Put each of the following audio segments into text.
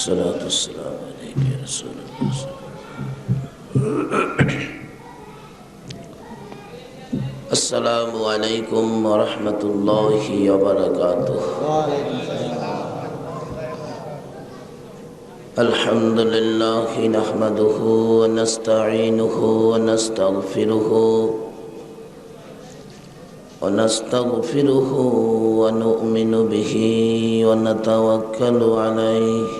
الصلاة والسلام عليك يا رسول الله. السلام عليكم ورحمة الله وبركاته. الحمد لله نحمده ونستعينه ونستغفره ونستغفره ونؤمن به ونتوكل عليه.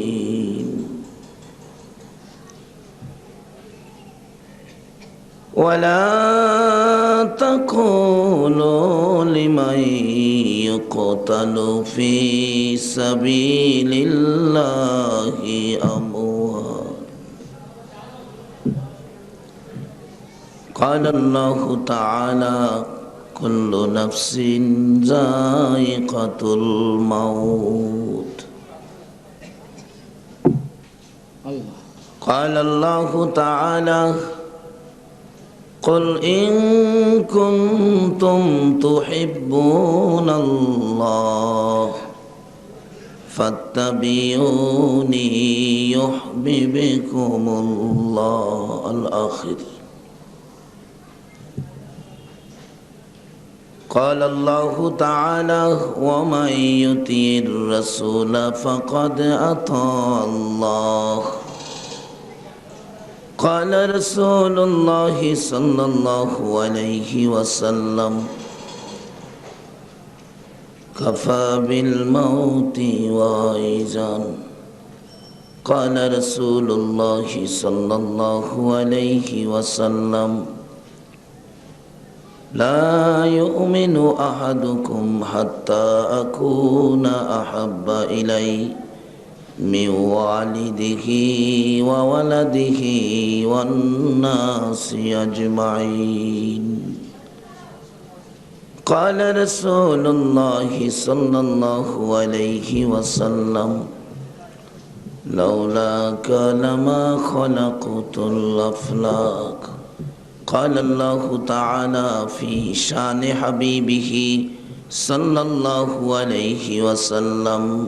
ولا تقولوا لمن يقتل في سبيل الله أموات قال الله تعالى كل نفس ذائقة الموت. قال الله تعالى قل إن كنتم تحبون الله فاتبعوني يحببكم الله الآخر. قال الله تعالى ومن يطيع الرسول فقد أطاع الله. قال رسول الله صلى الله عليه وسلم كفى بالموت واعظا. قال رسول الله صلى الله عليه وسلم لا يؤمن أحدكم حتى أكون أحب إليه. من والده وولده والناس أجمعين. قال رسول الله صلى الله عليه وسلم لولاك لما خلقت الأفلاك قال الله تعالى في شان حبيبه صلى الله عليه وسلم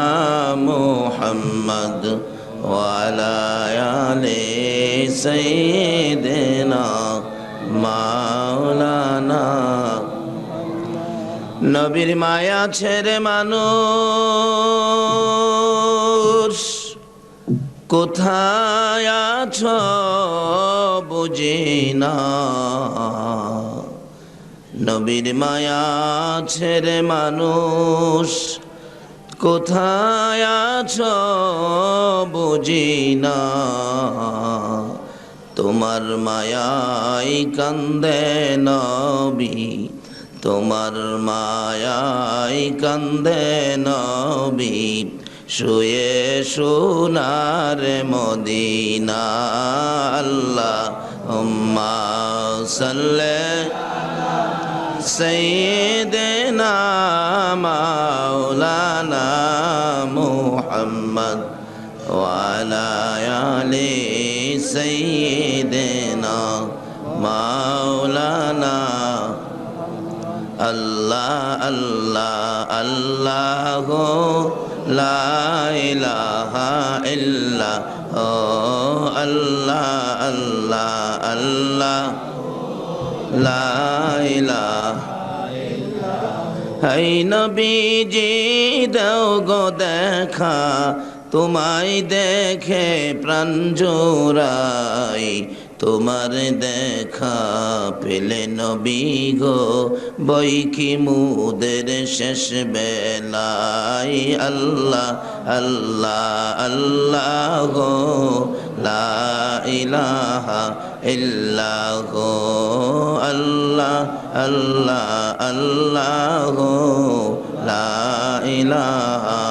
সৈদিনা মাওলানা নবীর মায়া ছেড়ে মানুষ কোথায় আছ বুঝি না নবীর মায়া ছেড়ে মানুষ কোথায় আছ বুঝি না তোমার মায়াই কান্দে নবী, তোমার মায়াই কান্দে নবী, শুয়ে সোনার মদিনা আল্লাহ উম্মা সাল্লে সৈয়দেনা মাওলানা মুহাম্মদ ওয়ালা আলী সৈদিনা মাওলানা আল্লাহ আল্লাহ আল্লাহ লাইলাহা ইল্লা ও আল্লাহ আল্লাহ আল্লাহ লাইলাহা এই নবীজি, দাও গো দেখা তোমায় দেখে প্রাণ জোড়াই, তোমার দেখা পেলে নবী গো, বই কি মুদের শেষ বেলাই আল্লাহ আল্লাহ আল্লাহ গো, লা ইলাহা ইল্লাহ আল্লাহ আল্লাহ আল্লাহ গো, লা ইলাহা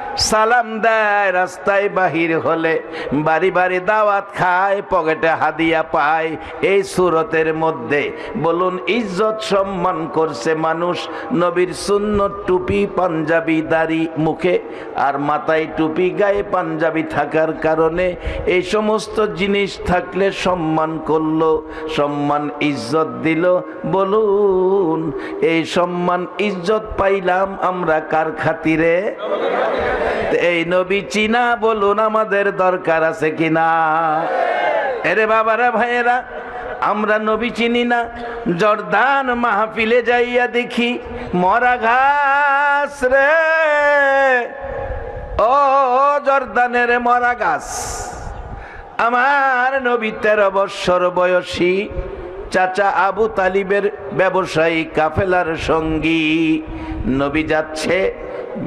সালাম দেয় রাস্তায় বাহির হলে, বাড়ি বাড়ি দাওয়াত খায়, পকেটে হাদিয়া পায়। এই সুরতের মধ্যে বলুন, ইজ্জত সম্মান করছে মানুষ নবীর শূন্য টুপি পাঞ্জাবি দাড়ি মুখে, আর মাথায় টুপি গায়ে পাঞ্জাবি থাকার কারণে এই সমস্ত জিনিস থাকলে সম্মান করল, সম্মান ইজ্জত দিল। বলুন, এই সম্মান ইজ্জত পাইলাম আমরা কার খাতিরে? এই নবী চিনা বলুন আমাদের দরকার আছে কিনা? এরে বাবারা ভাইয়েরা, আমরা নবী চিনি না। জর্দান মাহফিলে যাইয়া দেখি মরা ঘাস রে। ও, জর্দানের মরা গাছ আমার নবী তেরো বৎসর বয়সী চাচা আবু তালিবের ব্যবসায়ী কাফেলার সঙ্গী। নবী যাচ্ছে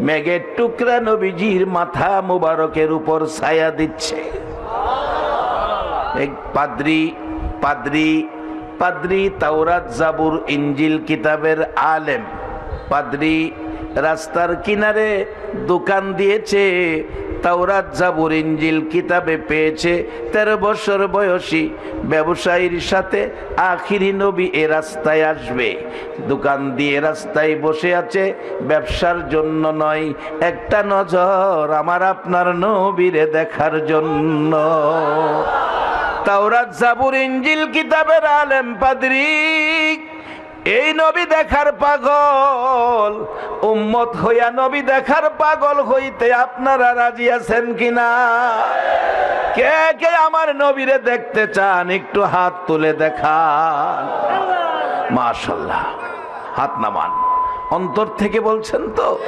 মেঘের টুকরা নবীজির মাথা মুবারকের উপর ছায়া দিচ্ছে। পাদ্রি পাদ্রি পাদ্রি তাওরাত জাবুর ইঞ্জিল কিতাবের আলেম। পাদ্রি রাস্তার কিনারে দোকান দিয়েছে, তাওরাত জাবুর ইঞ্জিল কিতাবে পেয়েছে, তেরো বছর বয়সী ব্যবসায়ীর সাথে আখিরি নবী এ রাস্তায় আসবে। দোকান দিয়ে রাস্তায় বসে আছে, ব্যবসার জন্য নয়, একটা নজর আমার আপনার নবীরে দেখার জন্য। তাওরাত জাবুর ইঞ্জিল কিতাবের আলেম পাদ্রী এই নবী দেখার পাগল। উম্মত হইয়া নবী দেখার পাগল হইতে আপনারা রাজি আছেন কিনা? কে কে আমার নবীরে দেখতে চান? একটু হাত তুলে দেখান। মাশাল্লাহ। হাত নামান। অন্তর থেকে বলছেন তো?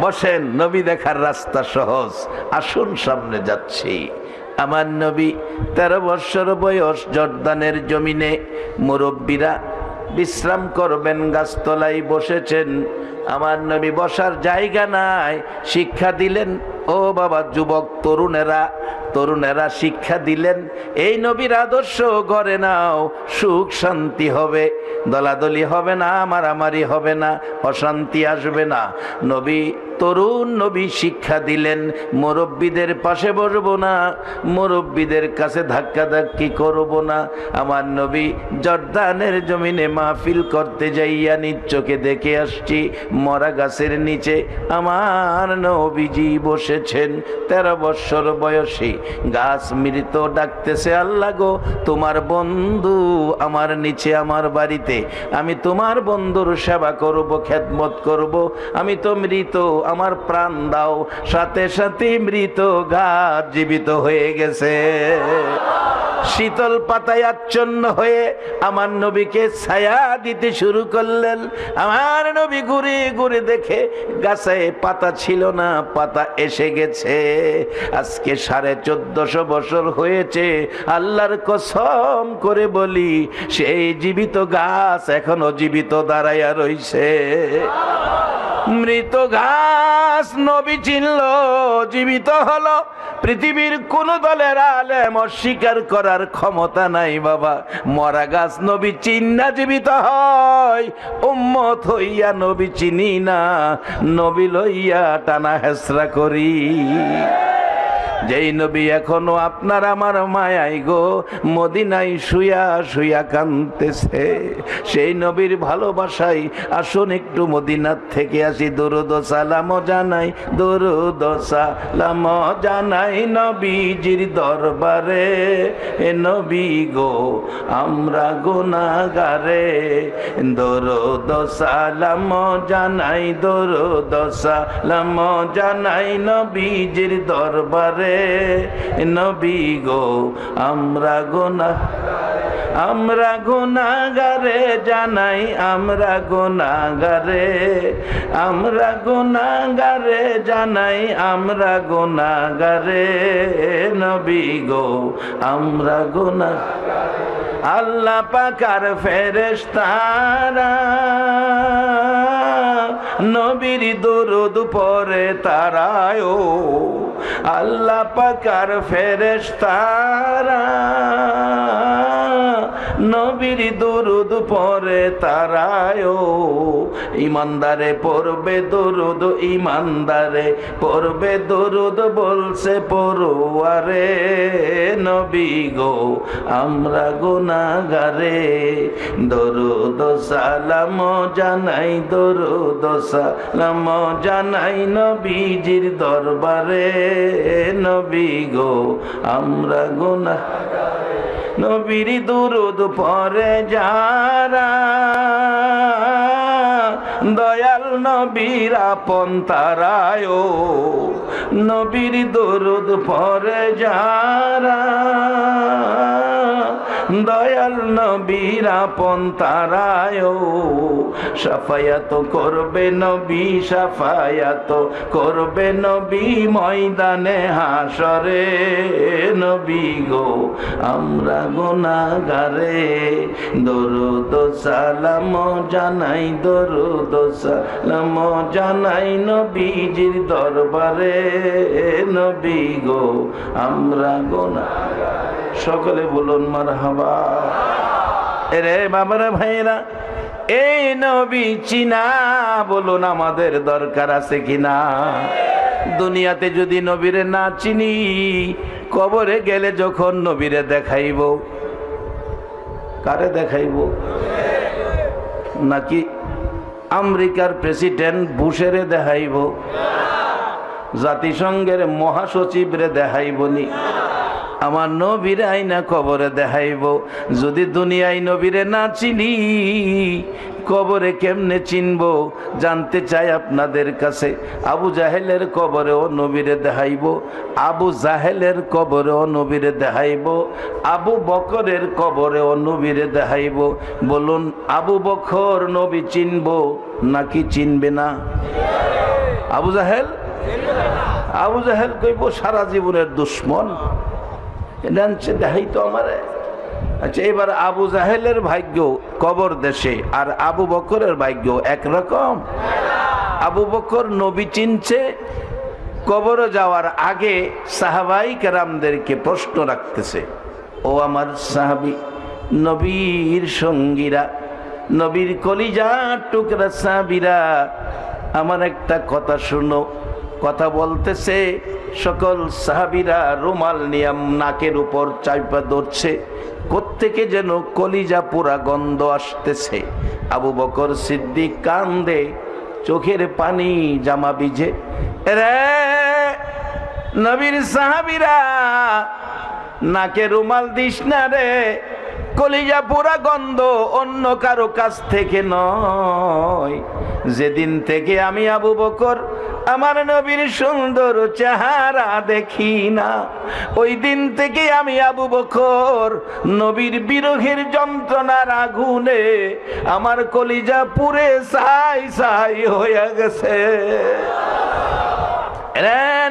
বসেন, নবী দেখার রাস্তা সহজ। আসুন, সামনে যাচ্ছি। আমার নবী তেরো বৎসর বয়স জর্দানের জমিনে মুরব্বীরা বিশ্রাম করবেন, গাছতলায় বসেছেন। আমার নবী বসার জায়গা নাই, শিক্ষা দিলেন। ও বাবা, যুবক, তরুণেরা তরুণেরা শিক্ষা দিলেন। এই নবীর আদর্শ ঘরে নাও, সুখ শান্তি হবে। দলাদলি হবে না, মারামারি হবে না, অশান্তি আসবে না। নবী তরুণ নবী শিক্ষা দিলেন, মুরব্বীদের পাশে বসবো না, মুরব্বীদের কাছে ধাক্কা ধাক্কি করব না। আমার নবী জর্দানের জমিনে মাহফিল করতে যাইয়া নিচ্চকে দেখে আসছি, মরা গাছের নিচে আমার নবীজি বসেছেন। তেরো বৎসর বয়সী গাছ মৃত ডাকতেছে, আল্লাহ গো, তোমার বন্ধু আমার নিচে আমার বাড়িতে, আমি তোমার বন্ধুর সেবা করব, খেদমত করব, আমি তো মৃত আমার প্রাণ দাও। সাথে সাথে মৃত গাছ জীবিত হয়ে গেছে। শীতল পাতায় আচ্ছন্ন হয়ে আমার নবীকে ছায়া দিতে শুরু করলেন। আমার নবী ঘুরে ঘুরে দেখে গাছে পাতা ছিল না, পাতা এসে গেছে। আজকে সাড়ে চোদ্দশো বছর হয়েছে, আল্লাহর কসম করে বলি, সেই জীবিত গাছ এখনও জীবিত দাঁড়াইয়া রইছে। মৃত ঘাস নবী চিনল, জীবিত হলো। পৃথিবীর কোন দলের আলেম অস্বীকার করার ক্ষমতা নাই বাবা। মরা গাছ নবী চিন্না জীবিত হয়। উম্মত হইয়া নবী চিনি না, নবী লইয়া টানা হেসরা করি। যেই নবী এখনও আপনার আমার মায়াই গো মদিনাই শুয়া শুয়া কানতেছে সেই নবীর ভালোবাসাই আসুন একটু মদিনার থেকে আসি। দরুদ জানাই দরুদ জানাই নবীজির দরবারে। এ নবী গো, আমরা গুনাগারে দরুদ জানাই দরুদ জানাই নবীজির দরবারে। নবী গো, আমরা গোনা আমরা গুনাগারে জানাই, আমরা গুনাগারে আমরা গুনাগারে জানাই, আমরা গুনাগারে নবী গো, আমরা গুনা আল্লাহ পাকার ফেরেশতারা, নবীর দরুদ পরে তারায় আল্লাহ পাকার ফেরেশতারা নবীর দরুদ পরে তারায় ইমানদারে পড়বে দরুদ, ইমানদারে পড়বে দরুদ বলছে পড়ুয়ারে, নবী গো, আমরা গুনাগারে। দরুদ সালাম জানাই, দরুদ সালাম জানাই নবীজির দরবারে। নবী গো, আমরা গুনা নবীর দুরুদ পরে যারা দয়াল নবীর আপন তারায় নবীর দুরুদ পরে যারা দয়াল নবীর আপন তারায় সাফায়াত করবে নবী, সাফায়াত করবে নবী ময়দানে হাসরে নবী গো, আমরা গুনাগারে, দরুদ সালাম জানাই, দরুদ সালাম জানাই নবীজির দরবারে। নবী গো, আমরা গুনা সকলে বলুন মার হাবা রে বাবারা ভাইরা এই নবী চিনা বলুন আমাদের দরকার আছে কিনা? দুনিয়াতে যদি নবীরে না চিনি, কবরে গেলে যখন নবীরে দেখাইব, কারে দেখাইব? নাকি আমেরিকার প্রেসিডেন্ট বুশেরে দেখাইব? জাতিসংঘের মহাসচিবরে দেখাইবনি? আমার নবীরে আইনা কবরে দেখাইব। যদি দুনিয়ায় নবীরে না চিনি, কবরে কেমনে চিনব? জানতে চাই আপনাদের কাছে। আবু জাহেলের কবরেও নবীরে দেখাইব। আবু জাহেলের কবরেও নবীরে দেখাইব। আবু বকরের কবরেও নবীরে দেখাইব। বলুন, আবু বকর নবী চিনব নাকি চিনবে না? আবু জাহেল? আবু জাহেল কইব, সারা জীবনের দুশ্মন। জানছে, দেখাই তো আমারে। আচ্ছা এবার আবু জাহেলের ভাগ্য কবর দেশে আর আবু বকরের ভাগ্য একরকম। আবু বকর নবী চিনছে, কবরে যাওয়ার আগে সাহাবাই কেরামদেরকে প্রশ্ন রাখতেছে, ও আমার সাহাবি, নবীর সঙ্গীরা, নবীর কলিজার টুকরা সাহাবিরা, আমার একটা কথা শুনো কথা বলতেছে, সকল সাহাবিরা রুমাল নিয়াম নাকের উপর চাইপা ধরছে। কোত্থেকে যেন কলিজা পুরা গন্ধ আসতেছে। আবু বকর সিদ্দিক কান্দে, চোখের পানি জামা বিজে রে নবীর সাহাবিরা, নাকে রুমাল দিস না রে কলিজা পুরা গন্ধ অন্য কারও কাছ থেকে নয়। যেদিন থেকে আমি আবু বকর আমার নবীর সুন্দর চেহারা দেখি না, ওই দিন থেকে আমি আবু বকর নবীর বিরোহের যন্ত্রণার আগুনে আমার কলিজা পুরে সাই সাই হয়ে গেছে।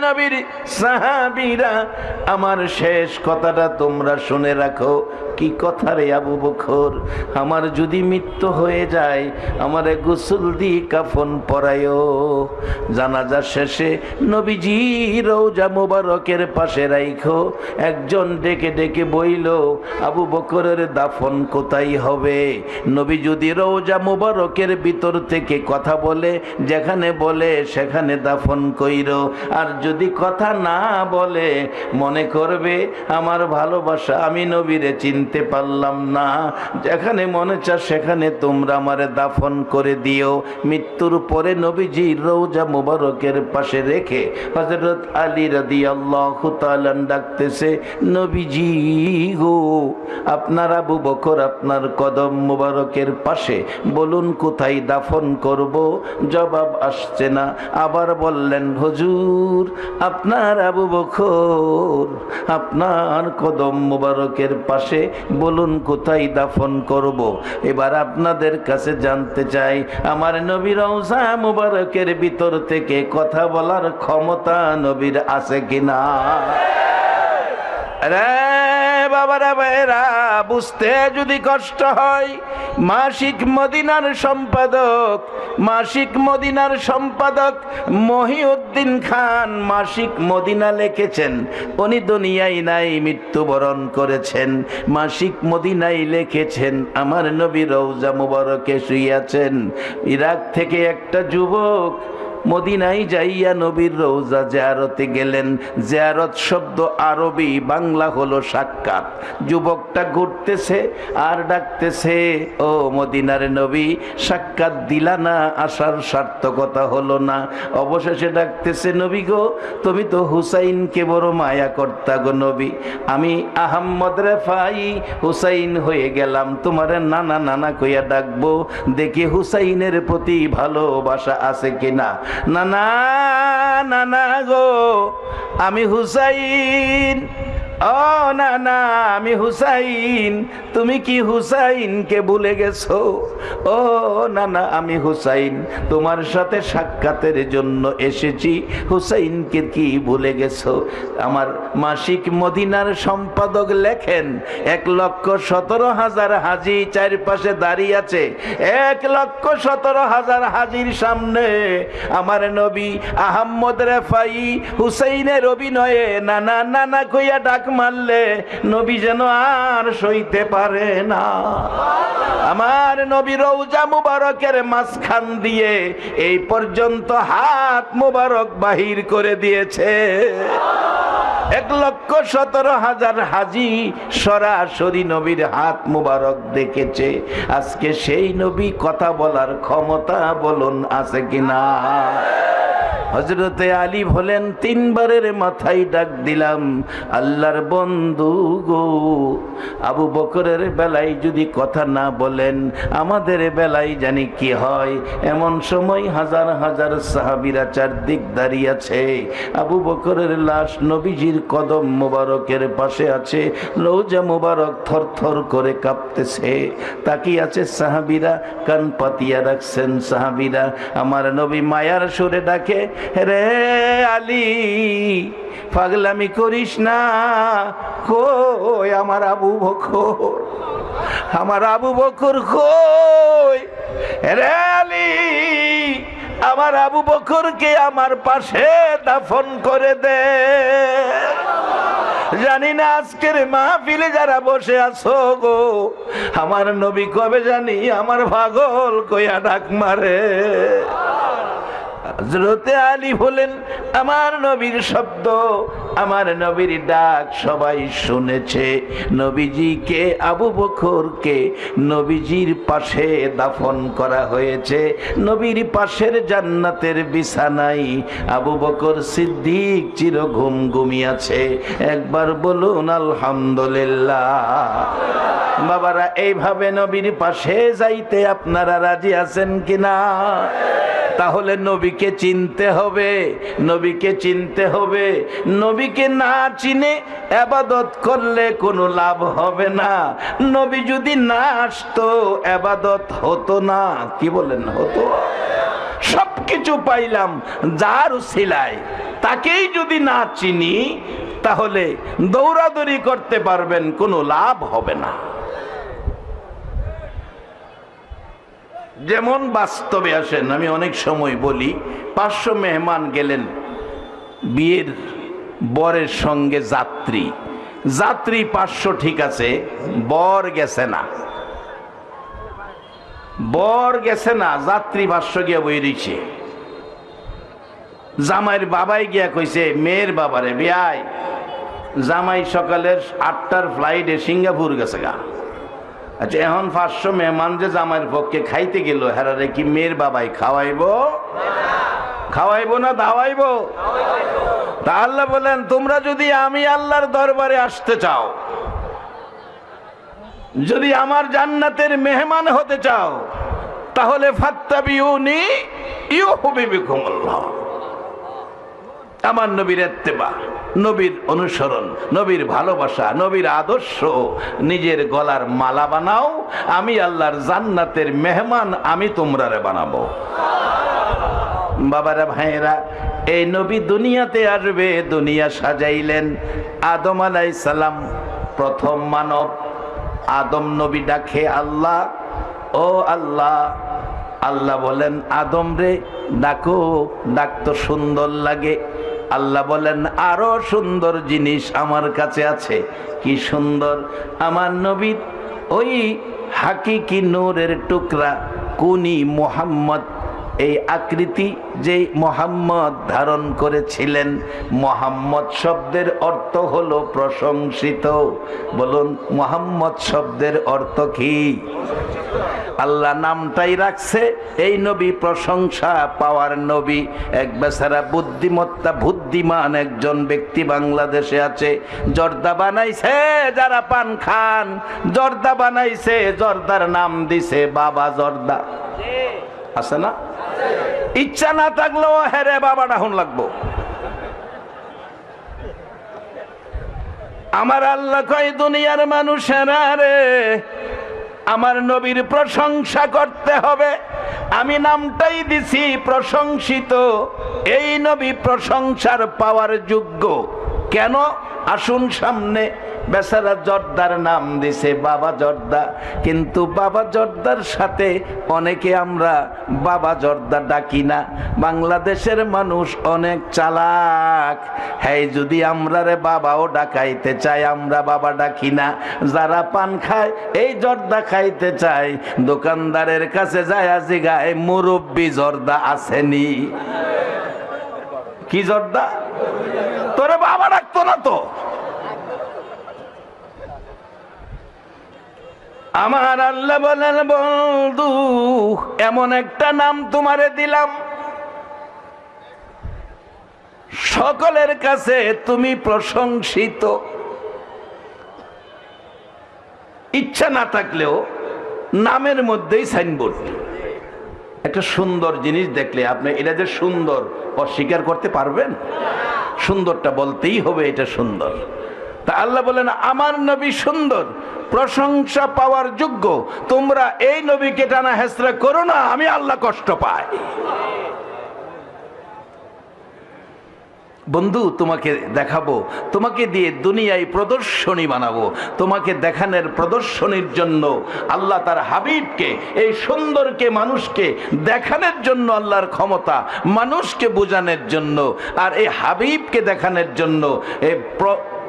নবীর সাহাবীরা, আমার শেষ কথাটা তোমরা শুনে রাখো। কি কথা রে আবু বকর আমার যদি মৃত্যু হয়ে যায়, আমারে গোসল দি কাফন পরায়ও জানাজা শেষে নবীজি রৌজা মুবারকের পাশে রাইখো। একজন ডেকে ডেকে বইল, আবু বকরের দাফন কোথায় হবে? নবী যদি রৌজা মুবারকের ভিতর থেকে কথা বলে, যেখানে বলে সেখানে দাফন কইর। আর যদি কথা না বলে, মনে করবে, আমার ভালোবাসা আমি নবীরে চিনতে পারলাম না। যেখানে মনে চা সেখানে তোমরা আমারে দাফন করে দিও। মৃত্যুর পরে নবীজি রৌজা মুবারকের পাশে রেখে হজরত আলী রাদি আল্লাহ ডাকতেছে, নবীজি গো, আপনার আবু বকর আপনার কদম মুবারকের পাশে, বলুন কোথায় দাফন করব? জবাব আসছে না। আবার বললেন, হজুর, আপনার আবু বকর আপনার কদম মুবারকের পাশে বলুন, কোথায় দাফন করব? এবার আপনাদের কাছে জানতে চাই, আমার নবীর মুবারকের ভিতর থেকে কথা বলার ক্ষমতা নবীর আছে কিনা? রে বুঝতে যদি কষ্ট হয়, মাসিক মদিনার সম্পাদক, মাসিক মদিনার সম্পাদক মহিউদ্দিন খান মাসিক মদিনা লিখেছেন। উনি দুনিয়ায় নাই, মৃত্যুবরণ করেছেন। মাসিক মদিনায় লিখেছেন, আমার নবী রৌজা মুবারকে শুইয়াছেন। ইরাক থেকে একটা যুবক মদিনায় যাইয়া নবীর রৌজা জিয়ারতে গেলেন। জিয়ারত শব্দ আরবি, বাংলা হলো সাক্ষাৎ। যুবকটা ঘুরতেছে আর ডাকতেছে, ও মদিনার নবী, সাক্ষাৎ দিলা না, আসার সার্থকতা হলো না। অবশেষে ডাকতেছে, নবী গো, তুমি তো হুসাইনকে বড় মায়া কর্তা গো নবী। আমি আহম্মদ রেফাই, হুসাইন হয়ে গেলাম। তোমার নানা নানা কইয়া ডাকবো। দেখি হুসাইনের প্রতি ভালোবাসা আছে কিনা? না না গো, আমি হুসাইন। ও না না আমি হুসাইন, তুমি কি হুসাইনকে ভুলে গেছো? ও না না আমি হুসাইন, তোমার সাথে সাক্ষাতের জন্য এসেছি। হুসাইনকে কি ভুলে গেছো? আমার মাসিক মদিনার সম্পাদক লেখেন, এক লক্ষ সতেরো হাজার হাজি চারপাশে দাঁড়িয়ে আছে, এক লক্ষ সতেরো হাজার হাজির সামনে আমার নবী আহম্মদ রেফাই হুসাইনের অভিনয়ে নানা নানা কইয়া ডাক মারলে নবী যেন আর সইতে পারে না। আমার নবী রৌজা মুবারকের মাঝখান দিয়ে এই পর্যন্ত হাত মুবারক বাহির করে দিয়েছে। এক লক্ষ সতেরো হাজার হাজি সরাসরি নবীর হাত মুবারক দেখেছে। আজকে সেই নবী কথা বলার ক্ষমতা বলুন আছে কিনা? God. হজরতে আলী বলেন তিনবারের মাথায় ডাক দিলাম, আল্লাহর বন্ধু গো। আবু বকরের বেলায় যদি কথা না বলেন, আমাদের বেলায় জানি কি হয়। এমন সময় হাজার হাজার সাহাবিরা চারদিক দাঁড়িয়ে আছে। আবু বকরের লাশ নবীজির কদম মোবারকের পাশে আছে। লৌজা মোবারক থর থর করে কাঁপতেছে। তাকিয়ে আছে সাহাবিরা, কান পাতিয়া রাখছেন সাহাবিরা। আমার নবী মায়ার সুরে ডাকে রে আলী, পাগলামি করিস না। কই আমার আবু বকর? আমার আবু বকর কই? রে আলী, আমার আবু বকরকে আমার পাশে দাফন করে দে। জানি না আজকের মাহফিলে যারা বসে আছো গো, আমার নবী কবে জানি আমার পাগল কইয়া ডাক মারে। হজরতে আলী হলেন আমার নবীর শব্দ, আমার নবীর ডাক সবাই শুনেছে। নবীজিকে, আবু বকরকে নবীজির পাশে দাফন করা হয়েছে। নবীর পাশের জান্নাতের বিছানায় আবু বকর সিদ্দিক চির ঘুম ঘুমিয়াছে। একবার বলুন, আলহামদুলিল্লাহ। বাবারা, এইভাবে নবীর পাশে যাইতে আপনারা রাজি আছেন কিনা? তাহলে নবীকে চিনতে হবে। নবীকে চিনতে হবে। নবীকে না চিনে আবাদত করলে কোনো লাভ হবে না। নবী যদি না আসতো, আবাদত হতো না। কি বলেন হতো। সবকিছু পাইলাম যার সিলাই তাকেই যদি না চিনি, তাহলে দৌড়াদৌড়ি করতে পারবেন, কোনো লাভ হবে না। যেমন বাস্তবে আসেন, আমি অনেক সময় বলি, পাঁচশো মেহমান গেলেন বিয়ের বরের সঙ্গে যাত্রী। যাত্রী পাঁচশো ঠিক আছে, বর গেছে না। বর গেছে না, যাত্রী পাঁচশো গিয়া বই রইছে জামাইয়ের বাবাই গিয়া কইছে, মেয়ের বাবারে, বিয়াই, জামাই সকালের আটটার ফ্লাইটে সিঙ্গাপুর গেছে গা। আচ্ছা এখন পাঁচশো মেহমান যে জামাইয়ের পক্ষে খাইতে গেল হেরারে কি মেয়ের বাবাই খাওয়াইবো? খাওয়াইবো না দাওয়াইবো? তা আল্লাহ বলেন, তোমরা যদি আমি আল্লাহর দরবারে আসতে চাও, যদি আমার জান্নাতের মেহমান হতে চাও, তাহলে আমার নবীর এত্তেবা। নবীর অনুসরণ, নবীর ভালোবাসা, নবীর আদর্শ। নিজের গলার মালা বানাও, আমি আল্লাহর জান্নাতের মেহমান, আমি তোমরারে বানাবো। বাবারা, ভাইয়েরা, এই নবী দুনিয়াতে আসবে, দুনিয়া সাজাইলেন। আদম আলাই সালাম প্রথম মানব। আদম নবী ডাকে, আল্লাহ, ও আল্লাহ। আল্লাহ বলেন, আদম রে, ডাকো, ডাক তো সুন্দর লাগে। আল্লাহ বলেন, আরও সুন্দর জিনিস আমার কাছে আছে। কি সুন্দর? আমার নবীর ওই হাকিকি নূরের টুকরা, কুনি মোহাম্মদ। এই আকৃতি যে মোহাম্মদ ধারণ করেছিলেন, মোহাম্মদ শব্দের অর্থ হলো প্রশংসিত। বলুন, মোহাম্মদ শব্দের অর্থ কি? আল্লাহ নামটাই রাখছে, এই নবী প্রশংসা পাওয়ার নবী। এক বেচারা বুদ্ধিমত্তা, বুদ্ধিমান একজন ব্যক্তি বাংলাদেশে আছে, জর্দা বানাইছে, যারা পান খান। জর্দা বানাইছে, জর্দার নাম দিছে বাবা জর্দা। আছে না? ইচ্ছা না থাকলেও হেরে বাবা ডাহুন লাগবো। আমার আল্লাহ কয়, দুনিয়ার মানুষেরা রে আমার নবীর প্রশংসা করতে হবে। আমি নামটাই দিছি প্রশংসিত। এই নবী প্রশংসার পাওয়ার যোগ্য। কেন? আসুন সামনে। বেচারা জর্দার নাম দিছে বাবা জর্দা। কিন্তু বাবা জর্দার সাথে অনেকে আমরা বাবা জর্দা ডাকি না। বাংলাদেশের মানুষ অনেক চালাক। হ্যাঁ যদি আমরা রে বাবাও ডাকাইতে চাই, আমরা বাবা ডাকি না। যারা পান খায়, এই জর্দা খাইতে চাই দোকানদারের কাছে যায় গায়ে মুরব্বী জর্দা আসেনি। কি জর্দা? তোরে বাবা ডাকতো না তো? আমার আল্লাহ বলেন, বন্ধু, এমন একটা নাম তোমারে দিলাম। সকলের কাছে তুমি প্রশংসিত। ইচ্ছা না থাকলেও নামের মধ্যেই সাইনবোর্ড একটা সুন্দর জিনিস দেখলে আপনি, এটা যে সুন্দর, অস্বীকার করতে পারবেন? সুন্দরটা বলতেই হবে এটা সুন্দর। তা আল্লাহ বলেন, আমার নবী সুন্দর প্রশংসা পাওয়ার যোগ্য। তোমরা এই নবীকে টানা হেসরা করো না, আমি আল্লাহ কষ্ট পাই। বন্ধু, তোমাকে দেখাবো, তোমাকে দিয়ে দুনিয়ায় প্রদর্শনী বানাবো। তোমাকে দেখানোর প্রদর্শনীর জন্য আল্লাহ তার হাবিবকে, এই সুন্দরকে মানুষকে দেখানোর জন্য আল্লাহর ক্ষমতা, মানুষকে বোঝানোর জন্য, আর এই হাবিবকে দেখানোর জন্য এই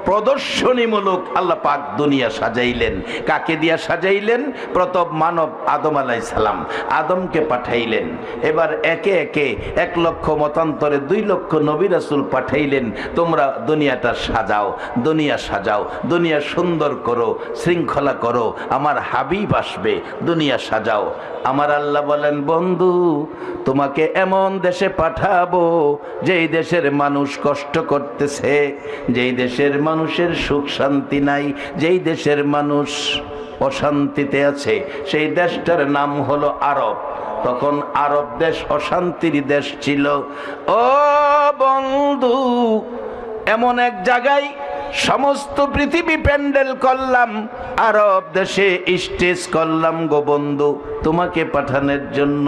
প্রদর্শনীমূলক আল্লাহ পাক দুনিয়া সাজাইলেন। কাকে দিয়া সাজাইলেন? প্রথম মানব আদম আলাই সালাম। আদমকে পাঠাইলেন। এবার একে একে এক লক্ষ মতান্তরে দুই লক্ষ নবী রাসূল পাঠাইলেন। তোমরা দুনিয়াটা সাজাও, দুনিয়া সাজাও, দুনিয়া সুন্দর করো, শৃঙ্খলা করো, আমার হাবিব আসবে, দুনিয়া সাজাও। আমার আল্লাহ বলেন, বন্ধু, তোমাকে এমন দেশে পাঠাবো, যেই দেশের মানুষ কষ্ট করতেছে, যেই দেশের মানুষের সুখ শান্তি নাই। যেই দেশের মানুষ অশান্তিতে আছে, সেই দেশটার নাম হলো আরব। তখন আরব দেশ অশান্তির দেশ ছিল। ও বন্ধু, এমন এক জায়গায় সমস্ত পৃথিবী প্যান্ডেল করলাম, আরব দেশে স্টেজ করলাম গো বন্ধু, তোমাকে পাঠানোর জন্য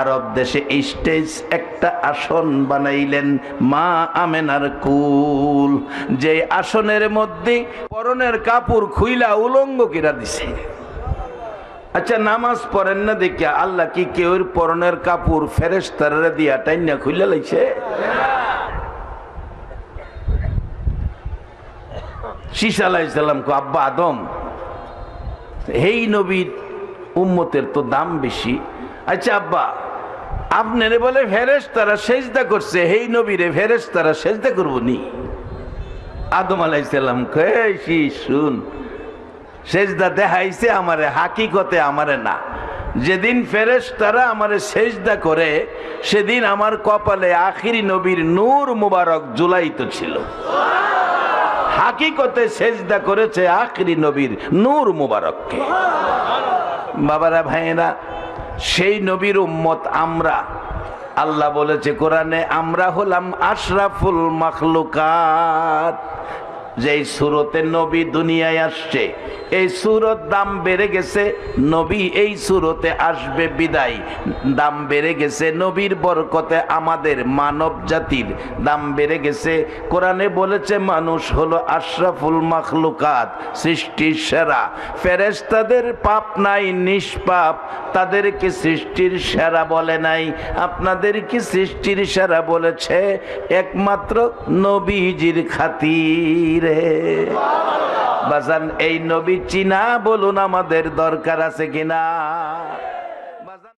আরব দেশে স্টেজ একটা আসন বানাইলেন মা আমেনার কুল। যে আসনের মধ্যে পরনের কাপড় খুইলা উলঙ্গ কিরা দিছে। আচ্ছা নামাজ পড়েন না দেখিয়া আল্লাহ কি কেউ পরনের কাপড় ফেরেস্তারে দিয়া টাইনা খুইলা লাইছে? শীষ আলাইসাল্লাম কো আব্বা আদম, হেই নবীর উম্মতের তো দাম বেশি। আচ্ছা আব্বা, আপনারে বলে ফেরেস তারা সেজদা করছে, হেই নবীরে ফেরেস তারা সেজদা করব নি আদম আলাইসাল্লাম কে শুন, সেজদা দেখাইছে আমারে, হাকিকতে আমারে না। যেদিন ফেরেস তারা আমারে সেজদা করে, সেদিন আমার কপালে আখিরি নবীর নূর মুবারক জুলাইত ছিল। হাকিকতে সেজদা করেছে আখরি নবীর নূর মুবারককে। বাবারা, ভাইয়েরা, সেই নবীর উম্মত আমরা। আল্লাহ বলেছে, কোরআনে আমরা হলাম আশরাফুল মাখলুকাত। যেই সুরতে নবী দুনিয়ায় আসছে, এই সুরত দাম বেড়ে গেছে, নবী এই সুরতে আসবে বিদায়। দাম বেড়ে গেছে, নবীর বরকতে আমাদের মানব জাতির দাম বেড়ে গেছে। কোরআনে বলেছে, মানুষ হলো আশরাফুল মাখলুকাত, সৃষ্টির সেরা। ফেরেশতাদের পাপ নাই, নিষ্পাপ। তাদেরকে সৃষ্টির সেরা বলে নাই। আপনাদের কি সৃষ্টির সেরা বলেছে? একমাত্র নবীজির খাতিরে। বাজান এই নবী চিনা বলুন আমাদের দরকার আছে কিনা?